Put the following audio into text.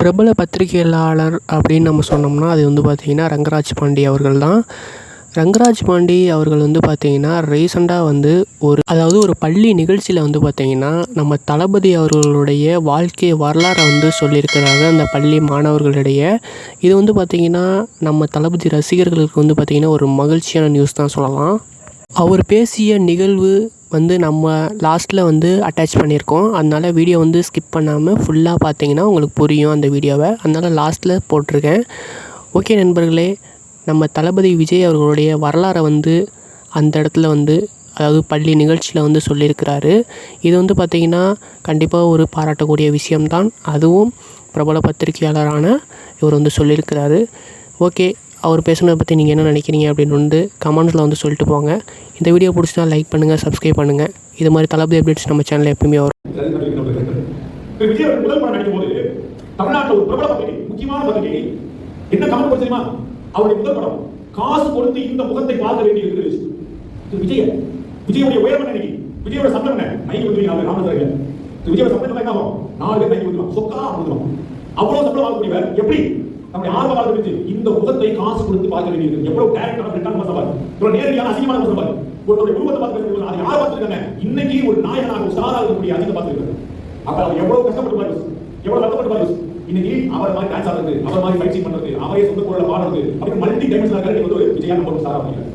பிரபல பத்திரிகையாளர் அப்படின்னு நம்ம சொன்னோம்னா அது வந்து பார்த்திங்கன்னா ரங்கராஜ் பாண்டி அவர்கள் தான் ரங்கராஜ் பாண்டி அவர்கள் வந்து பார்த்திங்கன்னா ரீசெண்டாக வந்து ஒரு அதாவது ஒரு பள்ளி நிகழ்ச்சியில் வந்து பார்த்திங்கன்னா நம்ம தளபதி அவர்களுடைய வாழ்க்கை வரலாறை வந்து சொல்லியிருக்கிறாங்க அந்த பள்ளி மாணவர்களிடையே. இது வந்து பார்த்திங்கன்னா நம்ம தளபதி ரசிகர்களுக்கு வந்து பார்த்திங்கன்னா ஒரு மகிழ்ச்சியான நியூஸ் தான் சொல்லலாம். அவர் பேசிய நிகழ்வு வந்து நம்ம லாஸ்ட்டில் வந்து அட்டாச் பண்ணியிருக்கோம். அதனால் வீடியோ வந்து ஸ்கிப் பண்ணாமல் ஃபுல்லாக பார்த்தீங்கன்னா உங்களுக்கு புரியும் அந்த வீடியோவை அதனால் லாஸ்ட்டில் போட்டிருக்கேன். ஓகே நண்பர்களே. நம்ம தளபதி விஜய் அவர்களுடைய வரலாறை வந்து அந்த இடத்துல வந்து அதாவது பள்ளி நிகழ்ச்சியில் வந்து சொல்லியிருக்கிறாரு. இது வந்து பார்த்திங்கன்னா கண்டிப்பாக ஒரு பாராட்டக்கூடிய விஷயம்தான். அதுவும் பிரபல பத்திரிகையாளரான இவர் வந்து சொல்லியிருக்கிறாரு. ஓகே அவர் பேசுனதை பற்றி நீங்கள் என்ன நினைக்கிறீங்க அப்படின்னு வந்து கமெண்ட்ஸில் வந்து சொல்லிட்டு போங்க. இந்த வீடியோ பிடிச்சினா லைக் பண்ணுங்கள் சப்ஸ்கிரைப் பண்ணுங்கள் இது மாதிரி தளபதி அப்டேட்ஸ் நம்ம சேனலில் எப்பயுமே வரும். தமிழ்நாட்டில் ஒரு பிரபல பத்திரிகை முக்கியமான பத்திரிகை என்ன கமெண்ட் போட்டு அவருடைய முதல் படம் காசு கொடுத்து இந்த முகத்தை பார்க்க வேண்டி இருக்கிறது திரு விஜய். விஜயுடைய உயரம் என்ன விஜயோட சம்பளம் என்ன? நைக்கு வந்து நாலு ராமசாரி விஜயோட சம்பளம் என்ன ஆகும்? நாலு பேர் நைக்கு வந்து சொக்கா வந்துடும் அவ்வளவு சம்பளம் வாங்கக்கூடியவர் எப்படி? நம்முடைய ஆர்வ வாழ்க்கை வச்சு இந்த முகத்தை காசு கொடுத்து பார்க்க வேண்டியது எவ்வளவு டேரக்டான ஃப்ரெண்டான மசபார் இவ்வளவு நேரடியான அசிங்கமான மசபார் ஒருத்தருடைய குடும்பத்தை பார்த்து பேசுறது அதை யார் பார்த்துருக்காங்க? இன்னைக்கு ஒரு நாயகனாக ஒரு இருக்கக்கூடிய அஜித்தை பார்த்துருக்காங்க அப்ப அவர் எவ்வளவு கஷ்டப்பட்டு பாரு. எவ்வளவு கஷ்டப்பட்டு பாரு. இன்னைக்கு அவர் மாதிரி டான்ஸ் ஆடுறது அவர் மாதிரி ஃபைட் பண்றது அவரே சொந்த குரல பாடுறது அப்படி மல்டி டைமென்ஷனல் வந்து ஒரு விஜயா நம்ம ஒரு ஸ்டாரா பண்ணிருக்காரு